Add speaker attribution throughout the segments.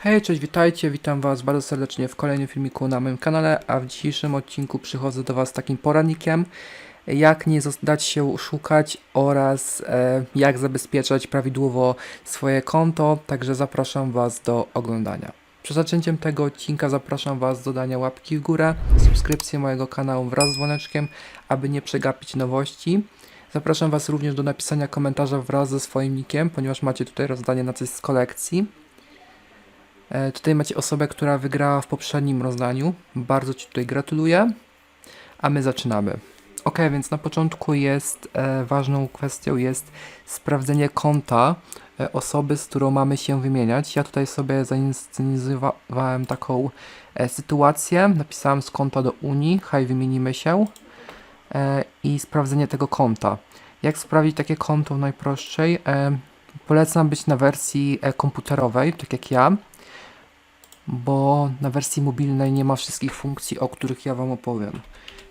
Speaker 1: Hej, cześć, witajcie, witam Was bardzo serdecznie w kolejnym filmiku na moim kanale, a w dzisiejszym odcinku przychodzę do Was z takim poradnikiem, jak nie dać się oszukać oraz e, jak zabezpieczać prawidłowo swoje konto, także zapraszam Was do oglądania. Przed zaczęciem tego odcinka zapraszam Was do dania łapki w górę, subskrypcji mojego kanału wraz z dzwoneczkiem, aby nie przegapić nowości. Zapraszam Was również do napisania komentarza wraz ze swoim nickiem, ponieważ macie tutaj rozdanie na coś z kolekcji. E, Tutaj macie osobę, która wygrała w poprzednim rozdaniu. Bardzo Ci tutaj gratuluję. A my zaczynamy. Ok, więc na początku jest e, ważną kwestią jest sprawdzenie konta e, osoby, z którą mamy się wymieniać. Ja tutaj sobie zainscenizowałem taką e, sytuację. Napisałem z konta do Unii, hej, wymienimy się e, i sprawdzenie tego konta. Jak sprawdzić takie konto najprościej? E, polecam być na wersji e, komputerowej, tak jak ja bo na wersji mobilnej nie ma wszystkich funkcji, o których ja Wam opowiem.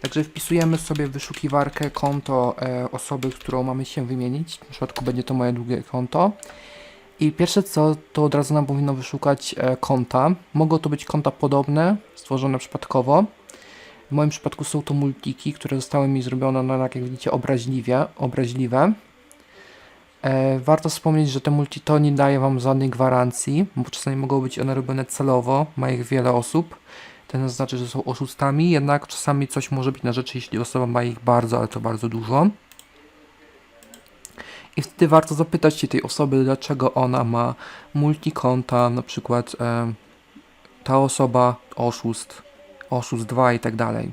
Speaker 1: Także wpisujemy sobie w wyszukiwarkę konto e, osoby, którą mamy się wymienić. W przypadku będzie to moje drugie konto. I pierwsze co, to od razu nam powinno wyszukać e, konta. Mogą to być konta podobne, stworzone przypadkowo. W moim przypadku są to multiki, które zostały mi zrobione, no, jak widzicie, obraźliwie, obraźliwe. E, warto wspomnieć, że te multi to nie daje Wam żadnej gwarancji, bo czasami mogą być one robione celowo, ma ich wiele osób. To nie znaczy, że są oszustami, jednak czasami coś może być na rzeczy, jeśli osoba ma ich bardzo, ale to bardzo dużo. I wtedy warto zapytać się tej osoby, dlaczego ona ma multikonta, na przykład e, ta osoba oszust, oszust 2 i tak dalej.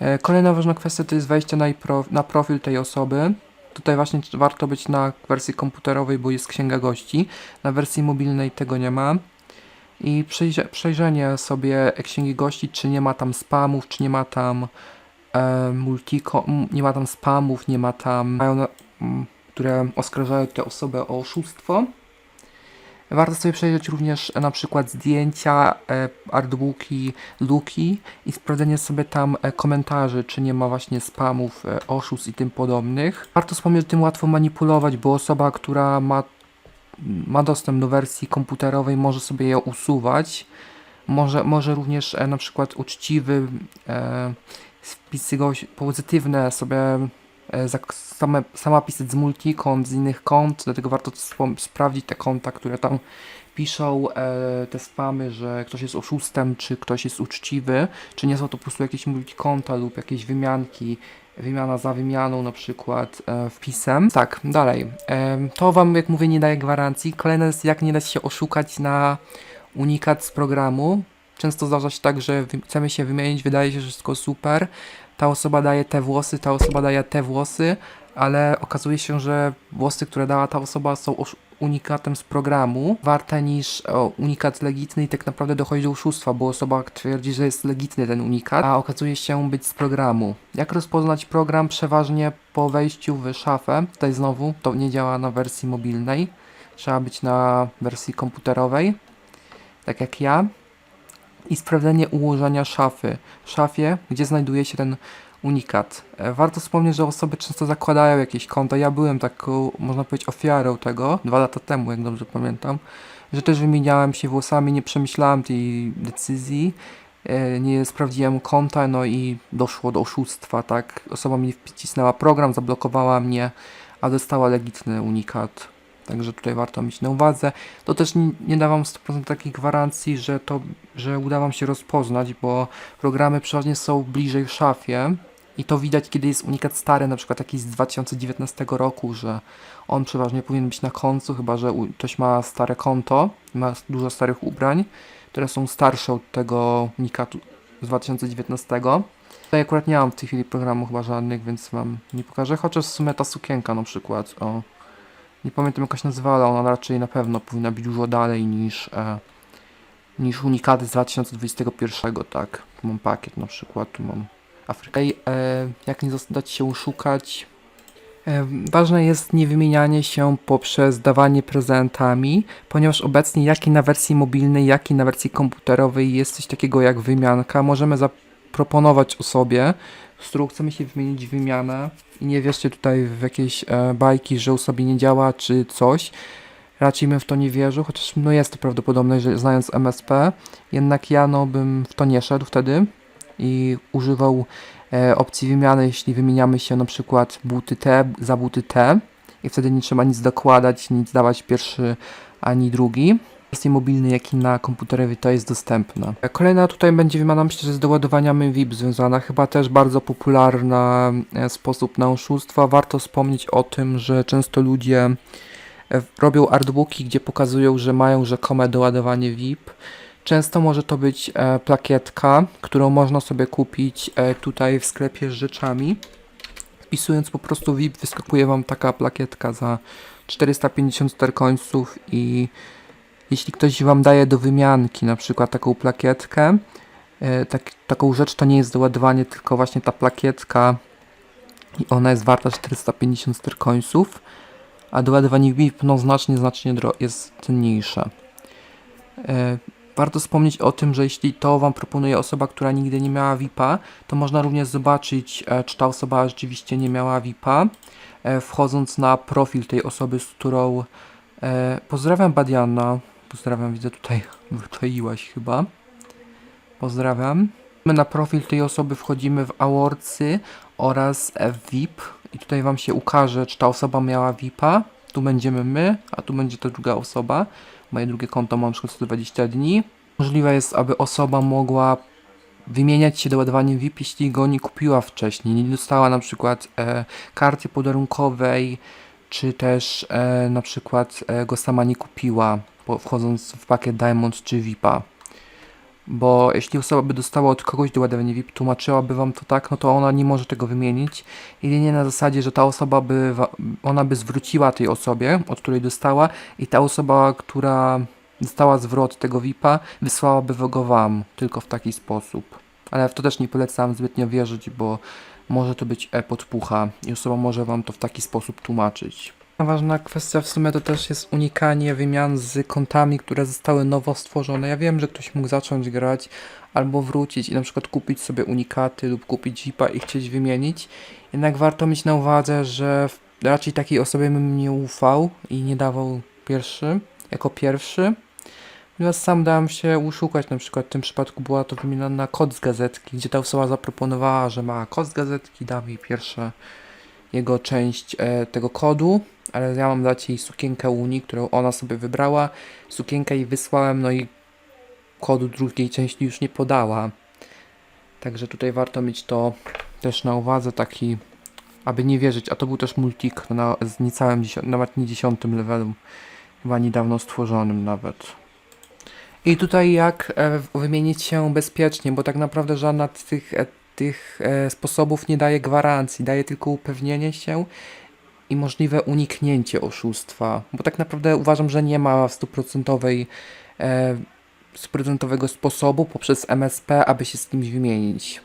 Speaker 1: E, Kolejna ważna kwestia to jest wejście na, jej pro, na profil tej osoby. Tutaj właśnie warto być na wersji komputerowej, bo jest księga gości. Na wersji mobilnej tego nie ma. I przejrze, przejrzenie sobie księgi gości, czy nie ma tam spamów, czy nie ma tam e, multiko, nie ma tam spamów, nie ma tam, które oskarżają tę osobę o oszustwo. Warto sobie przejrzeć również e, na przykład zdjęcia, e, artbooki, luki i sprawdzenie sobie tam e, komentarzy, czy nie ma właśnie spamów, oszustw i tym podobnych. Warto wspomnieć, że tym łatwo manipulować, bo osoba, która ma, ma dostęp do wersji komputerowej, może sobie ją usuwać. Może, może również na przykład uczciwy e, pozytywne sobie same, sama pisać z multikont, z innych kont, dlatego warto sprawdzić te konta, które tam piszą e, te spamy, że ktoś jest oszustem, czy ktoś jest uczciwy, czy nie są to po prostu jakieś multikonta lub jakieś wymianki, wymiana za wymianą na przykład e, wpisem. Tak, dalej. E, to Wam, jak mówię, nie daje gwarancji. Kolejne jest, jak nie dać się oszukać na unikat z programu. Często zdarza się tak, że chcemy się wymienić, wydaje się, że wszystko super, ta osoba daje te włosy, ta osoba daje te włosy, ale okazuje się, że włosy, które dała ta osoba są unikatem z programu, warte niż o, unikat legitny i tak naprawdę dochodzi do oszustwa, bo osoba twierdzi, że jest legitny ten unikat, a okazuje się być z programu. Jak rozpoznać program? Przeważnie po wejściu w szafę, tutaj znowu to nie działa na wersji mobilnej, trzeba być na wersji komputerowej, tak jak ja i sprawdzenie ułożenia szafy. Szafie, gdzie znajduje się ten unikat. E, Warto wspomnieć, że osoby często zakładają jakieś konto. Ja byłem taką, można powiedzieć, ofiarą tego dwa lata temu, jak dobrze pamiętam, że też wymieniałem się włosami, nie przemyślałem tej decyzji, e, nie sprawdziłem konta, no i doszło do oszustwa, tak? Osoba mi wcisnęła program, zablokowała mnie, a dostała legitny unikat. Także tutaj warto mieć na uwadze. To też nie, da wam 100% takiej gwarancji, że to, że uda wam się rozpoznać, bo programy przeważnie są bliżej w szafie i to widać, kiedy jest unikat stary, na przykład taki z 2019 roku, że on przeważnie powinien być na końcu, chyba że ktoś ma stare konto, ma dużo starych ubrań, które są starsze od tego unikatu z 2019. Tutaj akurat nie mam w tej chwili programu chyba żadnych, więc wam nie pokażę, chociaż w sumie ta sukienka na przykład, o, nie pamiętam jak ona się nazywała, ale ona raczej na pewno powinna być dużo dalej niż, e, niż unikaty z 2021, tak. Tu mam pakiet na przykład, tu mam Afrykę. E, jak nie zos- dać się szukać. E, ważne jest nie wymienianie się poprzez dawanie prezentami, ponieważ obecnie jak i na wersji mobilnej, jak i na wersji komputerowej jest coś takiego jak wymianka. Możemy zaproponować osobie, z którą chcemy się wymienić wymianę i nie wierzcie tutaj w jakieś e, bajki, że u sobie nie działa czy coś. raczej bym w to nie wierzył, chociaż no jest to prawdopodobne, że znając MSP, jednak ja no bym w to nie szedł wtedy i używał e, opcji wymiany, jeśli wymieniamy się na przykład buty T za buty T i wtedy nie trzeba nic dokładać, nic dawać pierwszy ani drugi. Wersji mobilnej, jak i na komputerowej to jest dostępne. E, Kolejna tutaj będzie wymiana, myślę, że z doładowaniami VIP związana, chyba też bardzo popularna e, sposób na oszustwa. Warto wspomnieć o tym, że często ludzie e, robią artbooki, gdzie pokazują, że mają rzekome doładowanie VIP. Często może to być e, plakietka, którą można sobie kupić tutaj w sklepie z rzeczami. Wpisując po prostu VIP wyskakuje Wam taka plakietka za 454 końców i jeśli ktoś Wam daje do wymianki na przykład taką plakietkę, e, tak, taką rzecz to nie jest doładowanie, tylko właśnie ta plakietka i ona jest warta 454 końców, a doładowanie VIP no znacznie, znacznie jest cenniejsze. E, Warto wspomnieć o tym, że jeśli to Wam proponuje osoba, która nigdy nie miała VIP-a, to można również zobaczyć, e, czy ta osoba rzeczywiście nie miała VIP-a, wchodząc na profil tej osoby, z którą pozdrawiam Badiana, pozdrawiam, widzę tutaj, wyczaiłaś chyba, pozdrawiam. My na profil tej osoby wchodzimy w Awardsy oraz w VIP i tutaj Wam się ukaże, czy ta osoba miała VIP-a, tu będziemy my, a tu będzie ta druga osoba. Moje drugie konto mam na przykład 120 dni. Możliwe jest, aby osoba mogła wymieniać się doładowaniem VIP, jeśli go nie kupiła wcześniej. Nie dostała na przykład e, karty podarunkowej, czy też e, na przykład e, go sama nie kupiła, wchodząc w pakiet Diamond czy VIPa. Bo jeśli osoba by dostała od kogoś doładowanie VIP, tłumaczyłaby wam to tak, no to ona nie może tego wymienić. Jedynie na zasadzie, że ta osoba by, ona by zwróciła tej osobie, od której dostała i ta osoba, która dostała zwrot tego VIP-a, wysłałaby go wam, tylko w taki sposób. Ale w to też nie polecam zbytnio wierzyć, bo może to być e podpucha i osoba może wam to w taki sposób tłumaczyć. Ważna kwestia w sumie to też jest unikanie wymian z kontami, które zostały nowo stworzone. Ja wiem, że ktoś mógł zacząć grać albo wrócić i na przykład kupić sobie unikaty lub kupić zipa i chcieć wymienić. Jednak warto mieć na uwadze, że raczej takiej osobie bym nie ufał i nie dawał pierwszy, jako pierwszy. Ponieważ sam dałem się uszukać, na przykład w tym przypadku była to wymiana na kod z gazetki, gdzie ta osoba zaproponowała, że ma kod z gazetki, da mi pierwsze jego część e, tego kodu, ale ja mam dać jej sukienkę Uni, którą ona sobie wybrała. Sukienkę jej wysłałem, no i kodu drugiej części już nie podała. Także tutaj warto mieć to też na uwadze, taki, aby nie wierzyć, a to był też multik na, z niecałym, nawet nie dziesiątym levelem, chyba niedawno stworzonym nawet. I tutaj jak e, wymienić się bezpiecznie, bo tak naprawdę żadna z tych, e, tych e, sposobów nie daje gwarancji, daje tylko upewnienie się i możliwe uniknięcie oszustwa, bo tak naprawdę uważam, że nie ma stuprocentowej e, stuprocentowego sposobu poprzez MSP, aby się z kimś wymienić.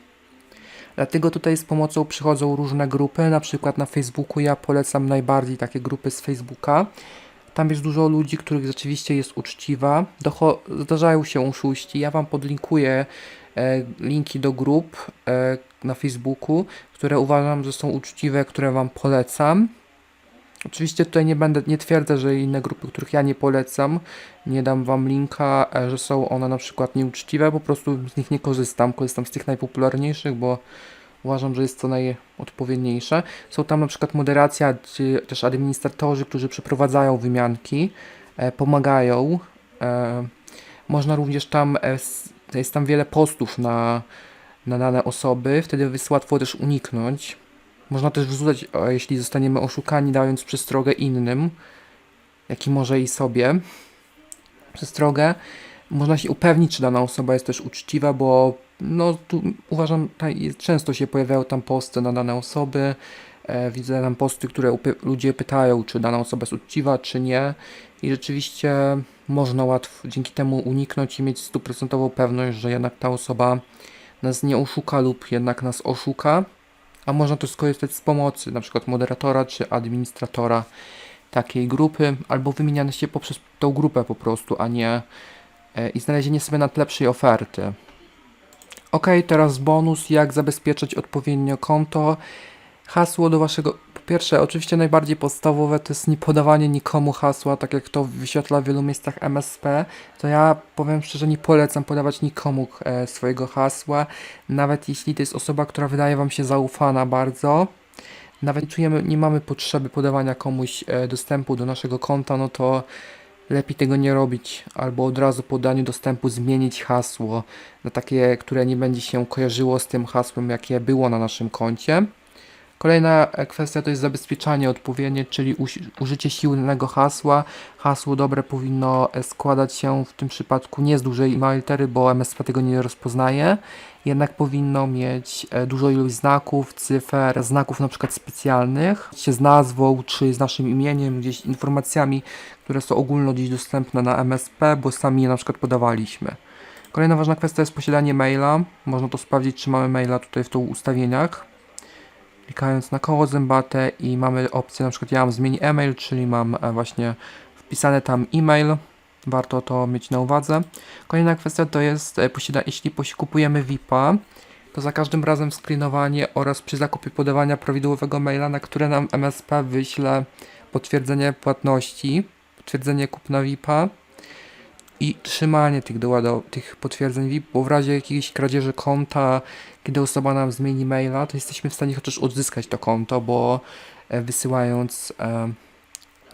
Speaker 1: Dlatego tutaj z pomocą przychodzą różne grupy, na przykład na Facebooku ja polecam najbardziej takie grupy z Facebooka. Tam jest dużo ludzi, których rzeczywiście jest uczciwa. Docho- zdarzają się oszuści. Ja Wam podlinkuję linki do grup e, na Facebooku, które uważam, że są uczciwe, które Wam polecam. Oczywiście tutaj nie będę, nie twierdzę, że inne grupy, których ja nie polecam, nie dam Wam linka, e, że są one na przykład nieuczciwe, po prostu z nich nie korzystam. Korzystam z tych najpopularniejszych, bo uważam, że jest to najodpowiedniejsze. Są tam na przykład moderacja, czy też administratorzy, którzy przeprowadzają wymianki, e, pomagają. E, można również tam, e, jest tam wiele postów na, na dane osoby, wtedy jest łatwo też uniknąć. Można też wrzucać, jeśli zostaniemy oszukani, dając przestrogę innym, jak i może i sobie przestrogę. Można się upewnić, czy dana osoba jest też uczciwa, bo no tu uważam, często się pojawiają tam posty na dane osoby. E, widzę tam posty, które ludzie pytają, czy dana osoba jest uczciwa, czy nie. I rzeczywiście można łatwo dzięki temu uniknąć i mieć stuprocentową pewność, że jednak ta osoba nas nie oszuka lub jednak nas oszuka. A można też skorzystać z pomocy, przykład moderatora czy administratora takiej grupy, albo wymieniane się poprzez tą grupę po prostu, a nie e, i znalezienie sobie nadlepszej oferty. Ok, teraz bonus, jak zabezpieczyć odpowiednio konto. Hasło do waszego, Pierwsze, oczywiście najbardziej podstawowe to jest nie podawanie nikomu hasła, tak jak to wyświetla w wielu miejscach MSP. To ja powiem szczerze, nie polecam podawać nikomu e, swojego hasła, nawet jeśli to jest osoba, która wydaje Wam się zaufana bardzo. Nawet czujemy, nie mamy potrzeby podawania komuś e, dostępu do naszego konta, no to lepiej tego nie robić, albo od razu po daniu dostępu zmienić hasło na takie, które nie będzie się kojarzyło z tym hasłem, jakie było na naszym koncie. Kolejna e, kwestia to jest zabezpieczanie odpowiednie, czyli użycie silnego hasła. Hasło dobre powinno e, składać się w tym przypadku nie z dużej litery, bo MSP tego nie rozpoznaje. Jednak powinno mieć e, dużą ilość znaków, cyfer, znaków na przykład specjalnych, z nazwą, czy z naszym imieniem, gdzieś informacjami, które są ogólno gdzieś dostępne na MSP, bo sami je na przykład podawaliśmy. Kolejna ważna kwestia jest posiadanie maila. Można to sprawdzić, czy mamy maila tutaj w tu ustawieniach klikając na koło zębate i mamy opcję, na przykład ja mam zmień e-mail, czyli mam e, właśnie wpisane tam e-mail. Warto to mieć na uwadze. Kolejna kwestia to jest, e, jeśli kupujemy VIP-a, to za każdym razem screenowanie oraz przy zakupie podawania prawidłowego maila, na które nam MSP wyśle potwierdzenie płatności, potwierdzenie kupna VIP-a i trzymanie tych, dołado- tych potwierdzeń VIP, bo w razie jakiejś kradzieży konta, kiedy osoba nam zmieni maila, to jesteśmy w stanie chociaż odzyskać to konto, bo e, wysyłając e,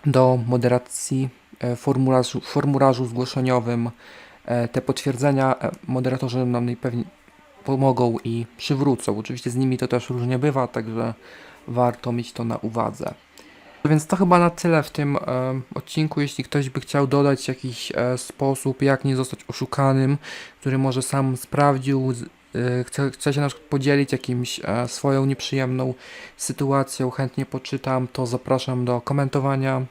Speaker 1: do moderacji e, formularzu, formularzu zgłoszeniowym te potwierdzenia, moderatorzy nam najpewniej pomogą i przywrócą. Oczywiście z nimi to też różnie bywa, także warto mieć to na uwadze. Więc to chyba na tyle w tym e, odcinku. Jeśli ktoś by chciał dodać jakiś e, sposób, jak nie zostać oszukanym, który może sam sprawdził, e, chce, chce się na przykład podzielić jakimś e, swoją nieprzyjemną sytuacją, chętnie poczytam, to zapraszam do komentowania.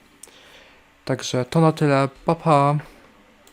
Speaker 1: Także to na tyle. Pa pa!